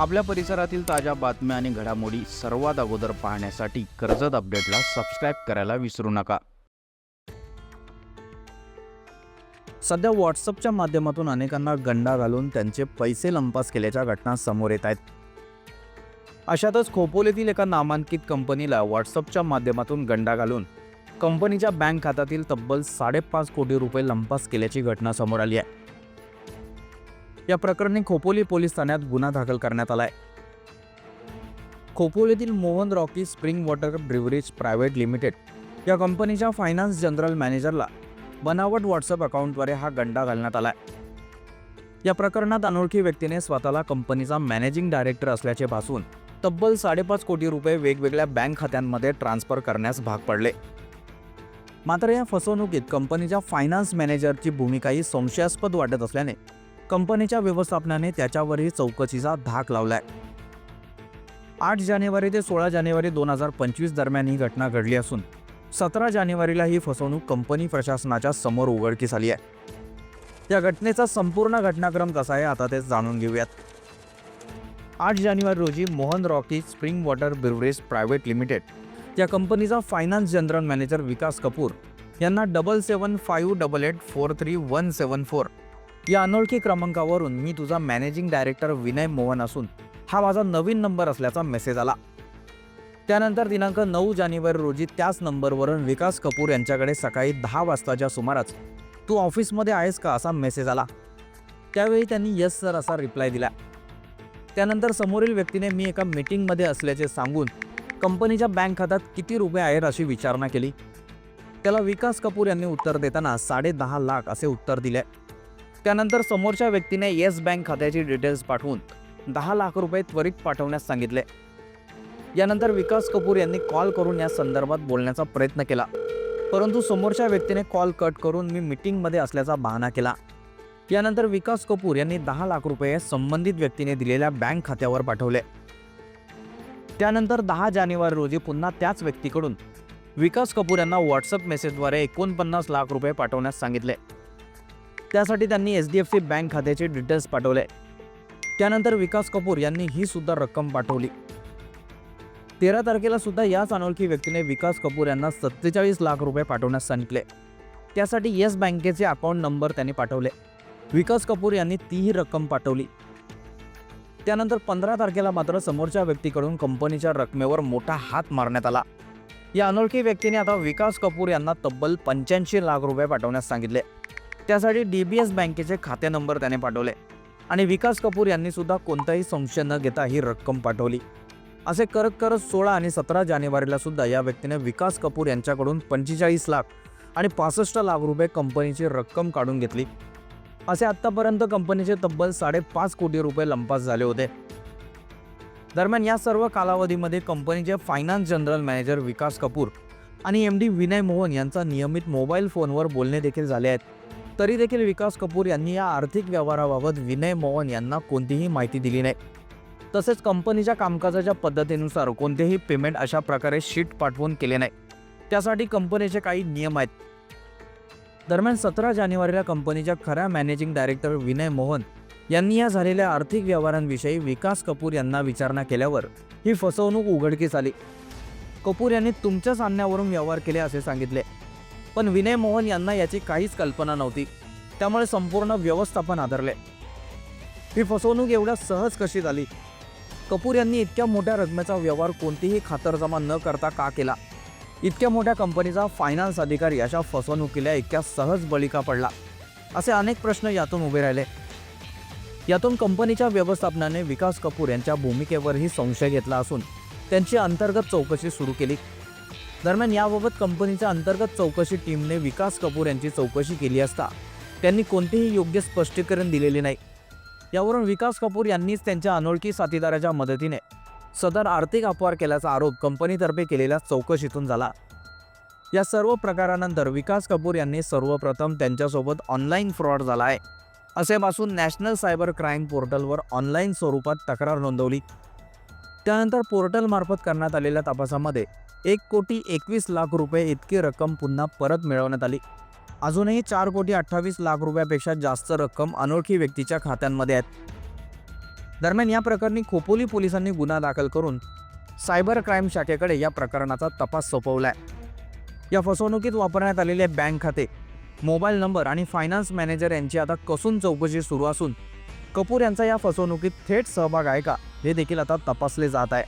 आपल्या परिसरातील ताज्या बातम्या आणि घडामोडी सर्वात अगोदर पाहण्यासाठी कर्जत अपडेटला सबस्क्राईब करायला विसरू नका. सध्या व्हॉट्सअपच्या माध्यमातून अनेकांना गंडा घालून त्यांचे पैसे लंपास केल्याच्या घटना समोर येत आहेत. अशातच खोपोलीतील एका नामांकित कंपनीला व्हॉट्सअपच्या माध्यमातून गंडा घालून कंपनीच्या बँक खात्यातील तब्बल साडेपाच कोटी रुपये लंपास केल्याची घटना समोर आली आहे. या प्रकरणी खोपोली पोलीस ठाण्यात गुन्हा दाखल करण्यात आला आहे खोपोलीतील Mohan Rocky spring water beverage private limited या कंपनीच्या फायनान्स जनरल मॅनेजरला बनावट व्हॉट्सअप अकाउंटद्वारे हा गंडा घालण्यात आला आहे या प्रकरणात अनोळखी व्यक्तीने स्वतःला कंपनीचा मॅनेजिंग डायरेक्टर असल्याचे भासून तब्बल साडेपाच कोटी रुपये वेगवेगळ्या बँक खात्यांमध्ये ट्रान्स्फर करण्यास भाग पडले. मात्र या फसवणुकीत कंपनीच्या फायनान्स मॅनेजरची भूमिकाही संशयास्पद वाटत असल्याने कंपनीच्या व्यवस्थापनाने त्याच्यावरही चौकशीचा धाक लावलाय. आठ जानेवारी ते सोळा जानेवारी दोन हजार पंचवीस दरम्यान ही घटना घडली असून सतरा जानेवारीला ही फसवणूक कंपनी प्रशासनाच्या समोर उघडकीस आली आहे. या घटनेचा संपूर्ण घटनाक्रम कसा आहे आता ते जाणून घेऊयात. आठ जानेवारी रोजी Mohan Rocky spring water beverage private limited या कंपनीचा finance general manager Vikas Kapoor यांना double seven five double eight four three one seven four या अनोळखी क्रमांकावरून मी तुझा मॅनेजिंग डायरेक्टर विनय मोहन असून हा माझा नवीन नंबर असल्याचा मेसेज आला. त्यानंतर दिनांक नऊ जानेवारी रोजी त्याच नंबरवरून विकास कपूर यांच्याकडे सकाळी दहा वाजताच्या सुमारास तू ऑफिसमध्ये आहेस का असा मेसेज आला. त्यावेळी त्यांनी यस सर असा रिप्लाय दिला. त्यानंतर समोरील व्यक्तीने मी एका मीटिंगमध्ये असल्याचे सांगून कंपनीच्या बँक खात्यात किती रुपये आहेत अशी विचारणा केली. त्याला विकास कपूर यांनी उत्तर देताना साडेदहा लाख असे उत्तर दिले. त्यानंतर समोरच्या व्यक्तीने येस बँक खात्याची डिटेल्स पाठवून दहा लाख रुपये त्वरित पाठवण्यास सांगितले. यानंतर विकास कपूर यांनी कॉल करून या संदर्भात बोलण्याचा प्रयत्न केला. परंतु समोरच्या व्यक्तीने कॉल कट करून मी मीटिंगमध्ये असल्याचा बहाणा केला. यानंतर विकास कपूर यांनी दहा लाख रुपये संबंधित व्यक्तीने दिलेल्या बँक खात्यावर पाठवले. त्यानंतर दहा जानेवारी रोजी पुन्हा त्याच व्यक्तीकडून विकास कपूर यांना व्हॉट्सअप मेसेजद्वारे एकोणपन्नास लाख रुपये पाठवण्यास सांगितले. त्यासाठी त्यांनी H D F C bank खात्याचे डिटेल्स पाठवले. त्यानंतर विकास कपूर यांनी ही सुद्धा रक्कम पाठवली. तेरा तारखेला सुद्धा याच अनोळखी व्यक्तीने विकास कपूर यांना सत्तेचाळीस लाख रुपये पाठवण्यास सांगितले. त्यासाठी येस बँकेचे अकाउंट नंबर त्यांनी पाठवले. विकास कपूर यांनी तीही रक्कम पाठवली. त्यानंतर पंधरा तारखेला मात्र समोरच्या व्यक्तीकडून कंपनीच्या रकमेवर मोठा हात मारण्यात आला. या अनोळखी व्यक्तीने आता विकास कपूर यांना तब्बल पंच्याऐंशी लाख रुपये पाठवण्यास सांगितले. त्यासाठी डी बी एस बँकेचे खाते नंबर त्याने पाठवले. आणि विकास कपूर यांनी सुद्धा कोणताही संशय न घेता ही रक्कम पाठवली. असे करत करत सोळा आणि सतरा जानेवारीला सुद्धा या व्यक्तीने विकास कपूर यांच्याकडून पंचेचाळीस लाख आणि पासष्ट लाख रुपये कंपनीची रक्कम काढून घेतली. असे आत्तापर्यंत कंपनीचे तब्बल साडेपाच कोटी रुपये लंपास झाले होते. दरम्यान या सर्व कालावधीमध्ये कंपनीचे finance general manager Vikas Kapoor आणि एम डी विनय मोहन यांचा नियमित मोबाईल फोनवर बोलणे देखील झाले आहेत. तरी देखील विकास कपूर यांनी या आर्थिक व्यवहाराबाबत विनय मोहन यांना कोणतीही माहिती दिली नाही. तसेच कंपनीच्या कामकाजाच्या पद्धतीनुसार कोणतेही पेमेंट अशा प्रकारे शीट पाठवून केले नाही. त्यासाठी कंपनीचे काही नियम आहेत. दरम्यान सतरा जानेवारीला कंपनीच्या खऱ्या मॅनेजिंग डायरेक्टर विनय मोहन यांनी या झालेल्या आर्थिक व्यवहारांविषयी विकास कपूर यांना विचारणा केल्यावर ही फसवणूक उघडकीस आली. कपूर यांनी तुमच्याच आणण्यावरून व्यवहार केले असे सांगितले. पण विनय मोहन यांना याची काहीच कल्पना नव्हती. त्यामुळे संपूर्ण व्यवस्थापन आदरले ही फसवणूक एवढ्या सहज कशी झाली? कपूर यांनी इतक्या मोठ्या रकमेचा व्यवहार कोणतीही खातरजमा न करता का केला? इतक्या मोठ्या कंपनीचा फायनान्स अधिकारी अशा फसवणुकीला इतक्या सहज बळी का पडला? असे अनेक प्रश्न यातून उभे राहिले. यातून कंपनीच्या व्यवस्थापनाने विकास कपूर यांच्या भूमिकेवरही संशय घेतला असून त्यांची अंतर्गत चौकशी सुरू केली. दरम्यान याबाबत कंपनीच्या अंतर्गत चौकशी टीमने विकास कपूर यांची चौकशी केली असता त्यांनी कोणतेही योग्य स्पष्टीकरण दिलेले नाही. यावरून विकास कपूर यांनीच त्यांच्या अनोळखी साथीदाराच्या मदतीने सदर आर्थिक अपवार केल्याचा आरोप कंपनीतर्फे केलेल्या चौकशीतून झाला. या सर्व प्रकारानंतर विकास कपूर यांनी सर्वप्रथम त्यांच्यासोबत ऑनलाईन फ्रॉड झाला आहे असे भासून नॅशनल सायबर क्राईम पोर्टलवर ऑनलाईन स्वरूपात तक्रार नोंदवली. त्यानंतर पोर्टलमार्फत करण्यात आलेल्या तपासामध्ये एक कोटी एकवीस लाख रुपये इतकी रक्कम पुन्हा परत मिळवण्यात आली. अजूनही चार कोटी अठ्ठावीस लाख रुपयापेक्षा जास्त रक्कम अनोळखी व्यक्तीच्या खात्यांमध्ये आहेत. दरम्यान या प्रकरणी खोपोली पोलिसांनी गुन्हा दाखल करून सायबर क्राईम शाखेकडे या प्रकरणाचा तपास सोपवला आहे या फसवणुकीत वापरण्यात आलेले बँक खाते मोबाईल नंबर आणि फायनान्स मॅनेजर यांची आता कसून चौकशी सुरू असून कपूर यांचा या फसवणुकीत थेट सहभाग आहे का? हे देखील आता तपासले जात आहे.